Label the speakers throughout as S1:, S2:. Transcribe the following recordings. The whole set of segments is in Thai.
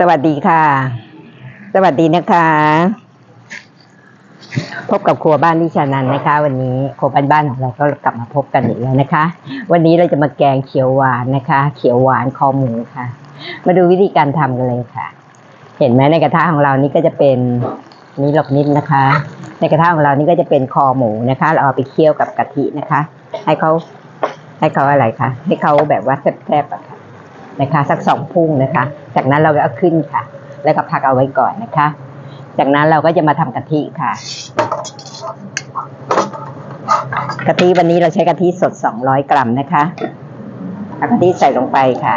S1: สวัสดีค่ะ สวัสดีนะคะ พบกับครัวบ้านนิชานันนะคะ วันนี้ครัวบ้านบ้านของเราก็กลับมาพบกันอีกแล้วนะคะ วันนี้เราจะมาแกงเขียวหวานนะคะ เขียวหวานคอหมูค่ะ มาดูวิธีการทำกันเลยค่ะ เห็นไหมในกระทะของเรานี่ก็จะเป็นนี่หลบนิดนะคะ ในกระทะของเรานี่ก็จะเป็นคอหมูนะคะ เราเอาไปเคี่ยวกับกะทินะคะ ให้เขาให้เขาอะไรคะให้เขาแบบว่าแซ่บๆอะค่ะ นะคะ สักสองพุ่งนะคะ จากนั้นเราก็เอาขึ้นค่ะ แล้วก็พักเอาไว้ก่อนนะคะ จากนั้นเราก็จะมาทำกะทิค่ะ กะทิวันนี้เราใช้กะทิสด200กรัมนะคะเอากะทิใส่ลงไปค่ะ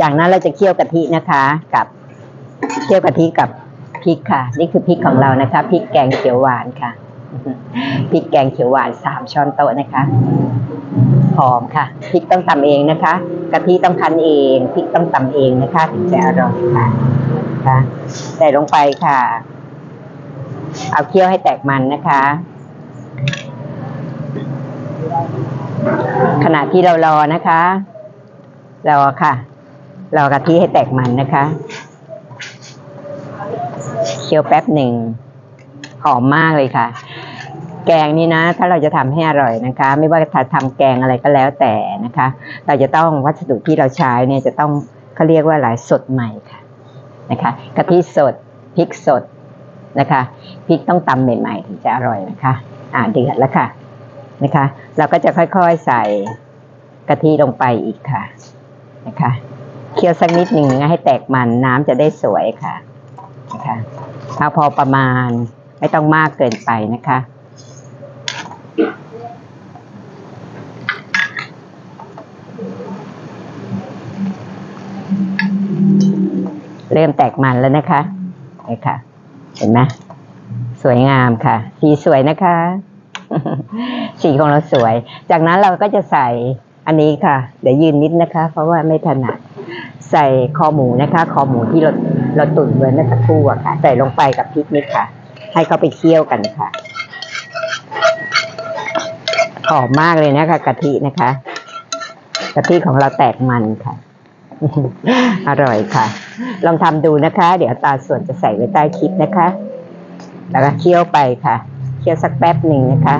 S1: จากนั้นเราจะเคี่ยวกะทินะคะกับเคี่ยวกะทิกับพริกค่ะ นี่คือพริกของเรานะคะพริกแกงเขียวหวานค่ะ พริกแกงเขียวหวานสามช้อนโต๊ะนะคะหอมค่ะพริกต้องตำเองนะคะกะทิต้องคั้นเองพริกต้องตำเองนะคะถึงจะอร่อยค่ะค่ะใส่ลงไปค่ะ เอาเคี่ยวให้แตกมันนะคะ ขณะที่เรารอนะคะรอค่ะรอกะทิให้แตกมันนะคะ เคี่ยวแป๊บหนึ่ง หอมมากเลยค่ะ แกงนี่นะ ถ้าเราจะทำให้อร่อยนะคะ ไม่ว่าจะทำแกงอะไรก็แล้วแต่นะคะ เราจะต้องวัสดุที่เราใช้เนี่ยจะต้องเขาเรียกว่าอะไรสดใหม่ค่ะนะคะกะทิสดพริกสดนะคะพริกต้องตำใหม่ๆถึงจะอร่อยนะคะ อ่าเดือดแล้วค่ะนะคะ เราก็จะค่อยๆใส่กะทิลงไปอีกค่ะนะคะเคี่ยวสักนิดหนึ่งให้แตกมันน้ำจะได้สวยค่ะนะคะเอาพอประมาณ ไม่ต้องมากเกินไปนะคะ เริ่มแตกมันแล้วนะคะนี่ค่ะ เห็นไหมสวยงามค่ะ สีสวยนะคะ สีของเราสวย จากนั้นเราก็จะใส่อันนี้ค่ะ เดี๋ยวยืนนิดนะคะ เพราะว่าไม่ถนัดใส่คอหมูนะคะ คอหมูที่เราเราตุ๋นไว้เมื่อสักครู่อะค่ะ ใส่ลงไปกับพริกนี่ค่ะ ให้เขาไปเคี่ยวกันค่ะหอมมากเลยนะคะกะทินะคะกะทิของเราแตกมันค่ะ อร่อยค่ะ ลองทำดูนะคะ เดี๋ยวตาส่วนจะใส่ไว้ใต้คลิปนะคะ แล้วก็เคี่ยวไปค่ะ เคี่ยวสักแป๊บหนึ่งนะคะ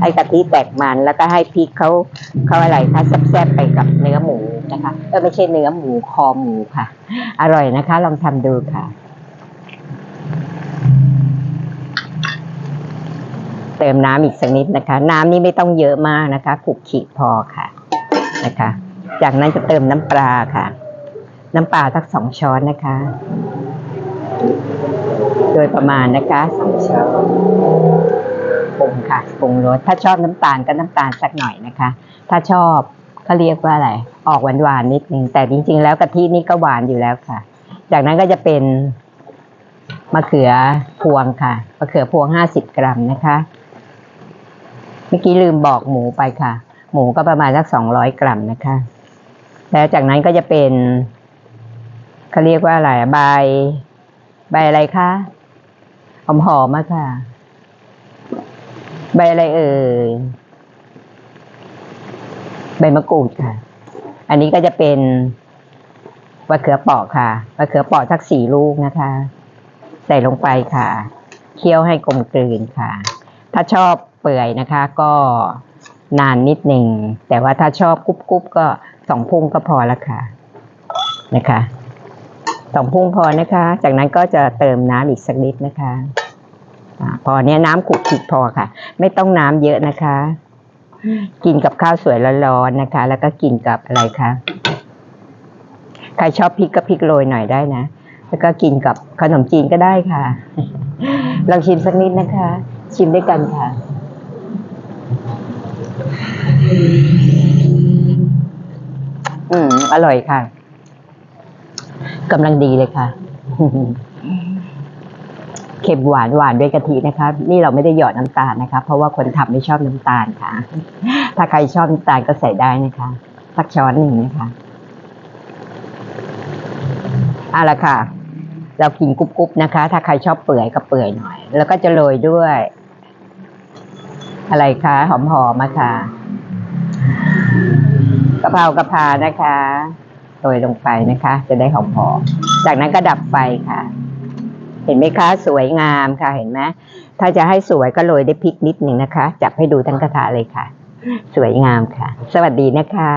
S1: ให้กะทิแตกมันแล้วก็ให้พริกเขาเขาอะไรคะแซ่บๆไปกับเนื้อหมูนะคะเออไม่ใช่เนื้อหมูคอหมูค่ะ อร่อยนะคะ ลองทำดูค่ะ เติมน้ำอีกสักนิดนะคะ น้ำนี่ไม่ต้องเยอะมากนะคะขุกขลิกพอค่ะนะคะ จากนั้นจะเติมน้ำปลาค่ะ น้ำปลาสักสองช้อนนะคะ โดยประมาณนะคะสองช้อนปรุงค่ะปรุงรสถ้าชอบน้ำตาลก็น้ำตาลสักหน่อยนะคะ ถ้าชอบเขาเรียกว่าอะไร ออกหวานหวานนิดนึงแต่จริง ๆ แล้วกะทินี่ก็หวานอยู่แล้วค่ะ จากนั้นก็จะเป็นมะเขือพวงค่ะ มะเขือพวงห้าสิบกรัมนะคะ เมื่อกี้ลืมบอกหมูไปค่ะ หมูก็ประมาณสักสองร้อยกรัมนะคะ แล้วจากนั้นก็จะเป็นเขาเรียกว่าอะไรใบใบอะไรคะหอมหอมๆอะค่ะ ใบอะไรเอ่ยใบมะกรูดค่ะ อันนี้ก็จะเป็นมะเขือเปอกค่ะมะเขือเปอกสักสี่ลูกนะคะ ใส่ลงไปค่ะ เคี่ยวให้กลมกลืนค่ะ ถ้าชอบ เปื่อยนะคะ ก็นานนิดหนึ่ง แต่ว่าถ้าชอบกรุบกรุบก็สองพุ่งก็พอละค่ะนะคะสองพุ่งพอนะคะ จากนั้นก็จะเติมน้ำอีกสักนิดนะคะอพอเนี้ยน้ำขุกขิกพอค่ะ ไม่ต้องน้ำเยอะนะคะ กินกับข้าวสวยร้อนๆนะคะ แล้วก็กินกับอะไรคะใครชอบพริกก็พริกโรยหน่อยได้นะแล้วก็กินกับขนมจีนก็ได้ค่ะลองชิมสักนิดนะคะ ชิมด้วยกันค่ะ อืม อร่อยค่ะกำลังดีเลยค่ะ เค็มหวานหวานด้วยกะทินะคะ นี่เราไม่ได้หยอดน้ำตาลนะคะ เพราะว่าคนทำไม่ชอบน้ำตาลค่ะ ถ้าใครชอบน้ำตาลก็ใส่ได้นะคะ สักช้อนหนึ่งนะคะเอาละค่ะ เรากินกรุบๆนะคะ ถ้าใครชอบเปื่อยก็เปื่อยหน่อย แล้วก็จะโรยด้วย อะไรคะหอมๆมาค่ะ กะเพรากะเพรานะคะโรยลงไปนะคะ จะได้หอมๆจากนั้นก็ดับไฟค่ะ เห็นไหมคะ สวยงามค่ะเห็นไหมถ้าจะให้สวยก็โรยด้วยพริกนิดหนึ่งนะคะ จับให้ดูทั้งกระทะเลยค่ะ สวยงามค่ะ สวัสดีนะคะ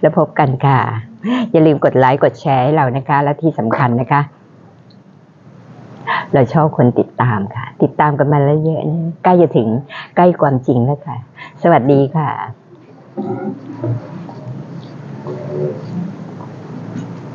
S1: แล้วพบกันค่ะ อย่าลืมกดไลค์กดแชร์ให้เรานะคะ และที่สำคัญนะคะ เราชอบคนติดตามค่ะ ติดตามกันมาแล้วเยอะนะใกล้จะถึงใกล้ความจริงแล้วค่ะ สวัสดีค่ะ Uhum.